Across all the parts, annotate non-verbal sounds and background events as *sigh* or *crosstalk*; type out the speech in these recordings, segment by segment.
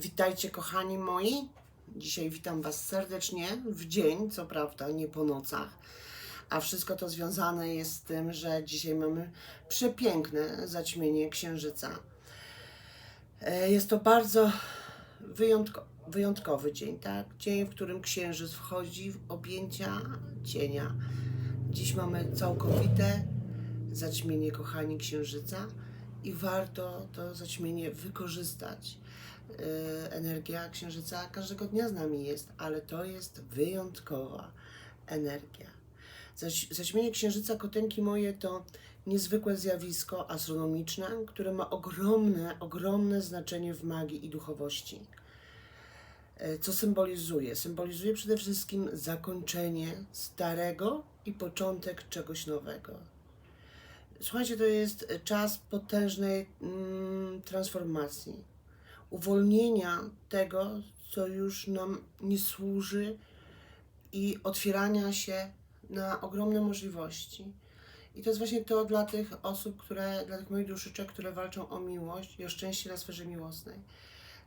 Witajcie kochani moi. Dzisiaj witam Was serdecznie w dzień, co prawda nie po nocach. A wszystko to związane jest z tym, że dzisiaj mamy przepiękne zaćmienie księżyca. E, Jest to bardzo wyjątko, wyjątkowy dzień, tak? Dzień, w którym księżyc wchodzi w objęcia cienia. Dziś mamy całkowite zaćmienie, kochani, księżyca i warto to zaćmienie wykorzystać. Yy, Energia księżyca każdego dnia z nami jest, ale to jest wyjątkowa energia. Zaćmienie księżyca kotęki moje to niezwykłe zjawisko astronomiczne, które ma ogromne, ogromne znaczenie w magii i duchowości. E, Co symbolizuje? Symbolizuje przede wszystkim zakończenie starego i początek czegoś nowego. Słuchajcie, to jest e, czas potężnej mm, transformacji, uwolnienia tego, co już nam nie służy i otwierania się na ogromne możliwości. I to jest właśnie to dla tych osób, które, dla tych moich duszyczek, które walczą o miłość i o szczęście na sferze miłosnej.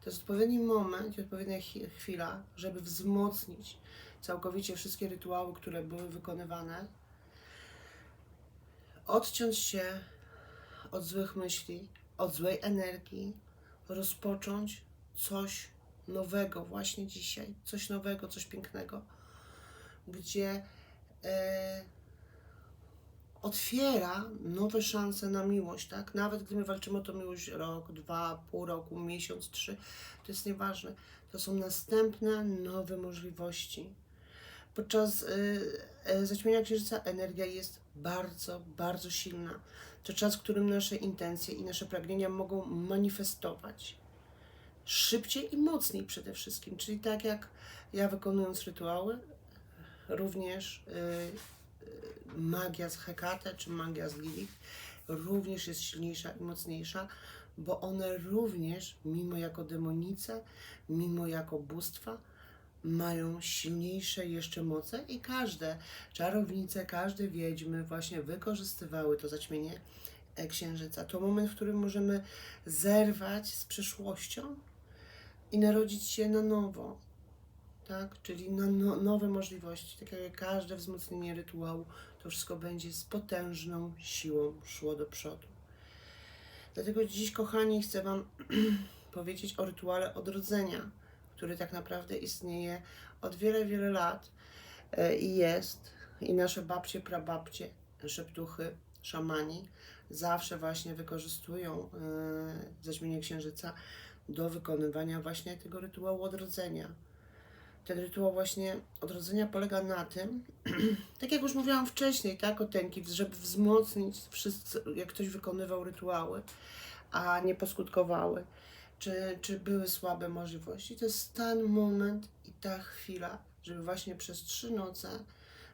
To jest odpowiedni moment i odpowiednia chwila, żeby wzmocnić całkowicie wszystkie rytuały, które były wykonywane, odciąć się od złych myśli, od złej energii, rozpocząć coś nowego właśnie dzisiaj, coś nowego, coś pięknego, gdzie e, otwiera nowe szanse na miłość, tak? Nawet gdy my walczymy o tą miłość rok, dwa, pół roku, miesiąc, trzy, to jest nieważne. To są następne nowe możliwości. Podczas y, y, zaćmienia księżyca energia jest bardzo, bardzo silna. To czas, w którym nasze intencje i nasze pragnienia mogą manifestować szybciej i mocniej przede wszystkim. Czyli tak jak ja wykonując rytuały, również y, y, magia z Hekate czy magia z Lilith również jest silniejsza i mocniejsza, bo one również, mimo jako demonice, mimo jako bóstwa, mają silniejsze jeszcze moce i każde czarownice, każde wiedźmy właśnie wykorzystywały to zaćmienie e, księżyca. To moment, w którym możemy zerwać z przeszłością i narodzić się na nowo, tak? Czyli na no, nowe możliwości, tak jak każde wzmocnienie rytuału, to wszystko będzie z potężną siłą szło do przodu. Dlatego dziś, kochani, chcę Wam *clears throat* powiedzieć o rytuale odrodzenia, który tak naprawdę istnieje od wiele, wiele lat e, i jest. I nasze babcie, prababcie, szeptuchy, szamani zawsze właśnie wykorzystują e, zaćmienie księżyca do wykonywania właśnie tego rytuału odrodzenia. Ten rytuał właśnie odrodzenia polega na tym, *clears throat* tak jak już mówiłam wcześniej, tak, o tenki, żeby wzmocnić wszyscy, jak ktoś wykonywał rytuały, a nie poskutkowały, czy, czy były słabe możliwości. To jest ten moment i ta chwila, żeby właśnie przez trzy noce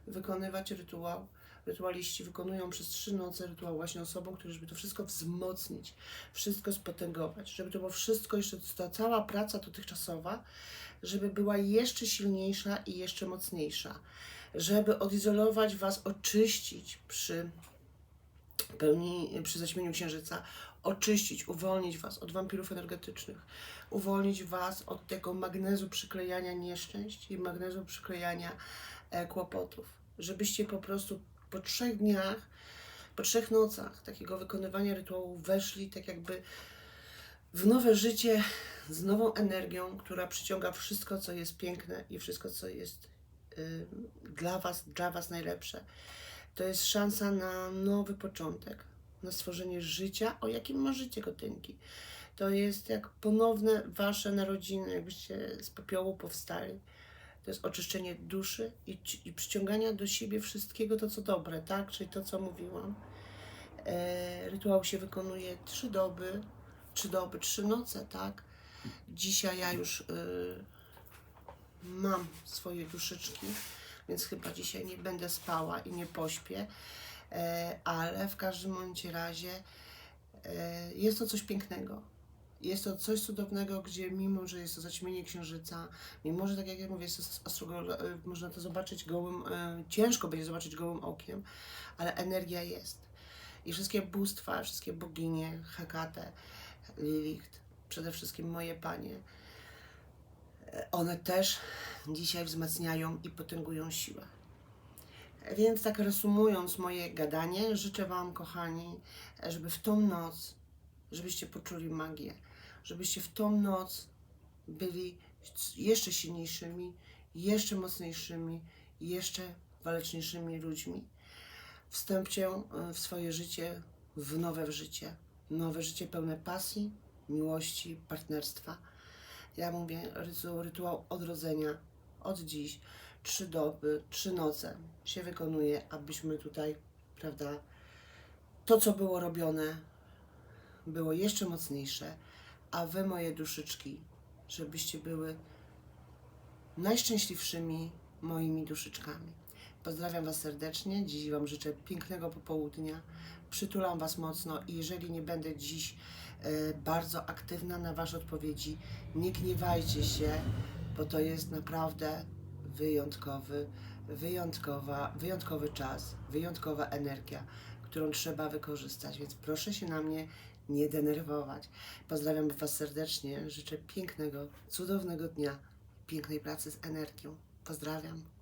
wykonywać rytuał. Rytualiści wykonują przez trzy noce rytuał właśnie osobom, które żeby to wszystko wzmocnić, wszystko spotęgować, żeby to było wszystko jeszcze, ta cała praca dotychczasowa, żeby była jeszcze silniejsza i jeszcze mocniejsza, żeby odizolować Was, oczyścić przy pełni, przy zaćmieniu księżyca, oczyścić, uwolnić Was od wampirów energetycznych, uwolnić Was od tego magnezu przyklejania nieszczęść i magnezu przyklejania e, kłopotów, żebyście po prostu po trzech dniach, po trzech nocach takiego wykonywania rytuału weszli tak jakby w nowe życie z nową energią, która przyciąga wszystko, co jest piękne i wszystko, co jest y, dla Was, dla Was najlepsze. To jest szansa na nowy początek, na stworzenie życia, o jakim marzycie kotynki. To jest jak ponowne Wasze narodziny, jakbyście z popiołu powstali. To jest oczyszczenie duszy i, i przyciągania do siebie wszystkiego to, co dobre, tak? Czyli to, co mówiłam. E, rytuał się wykonuje trzy doby, trzy doby, trzy noce, tak? Dzisiaj ja już y, mam swoje duszyczki, więc chyba dzisiaj nie będę spała i nie pośpię, ale w każdym bądź razie e, jest to coś pięknego. Jest to coś cudownego, gdzie mimo, że jest to zaćmienie księżyca, mimo, że tak jak ja mówię, jest to e, można to zobaczyć gołym, e, ciężko będzie zobaczyć gołym okiem, ale energia jest. I wszystkie bóstwa, wszystkie boginie, Hekate, Lilith, przede wszystkim moje panie, e, one też dzisiaj wzmacniają i potęgują siłę. Więc tak reasumując moje gadanie, życzę Wam, kochani, żeby w tą noc, żebyście poczuli magię, żebyście w tą noc byli jeszcze silniejszymi, jeszcze mocniejszymi, jeszcze waleczniejszymi ludźmi. Wstępcie e, w swoje życie, w nowe życie. Nowe życie pełne pasji, miłości, partnerstwa. Ja mówię, rytuał, rytuał odrodzenia od dziś. Trzy doby, trzy noce się wykonuje, abyśmy tutaj, prawda, to co było robione, było jeszcze mocniejsze, a wy, moje duszyczki, żebyście były najszczęśliwszymi moimi duszyczkami. Pozdrawiam Was serdecznie. Dziś Wam życzę pięknego popołudnia. Przytulam Was mocno i jeżeli nie będę dziś e, bardzo aktywna na Wasze odpowiedzi, nie gniewajcie się, bo to jest naprawdę wyjątkowy, wyjątkowa, wyjątkowy czas, wyjątkowa energia, którą trzeba wykorzystać, więc proszę się na mnie nie denerwować. Pozdrawiam Was serdecznie. Życzę pięknego, cudownego dnia, pięknej pracy z energią. Pozdrawiam.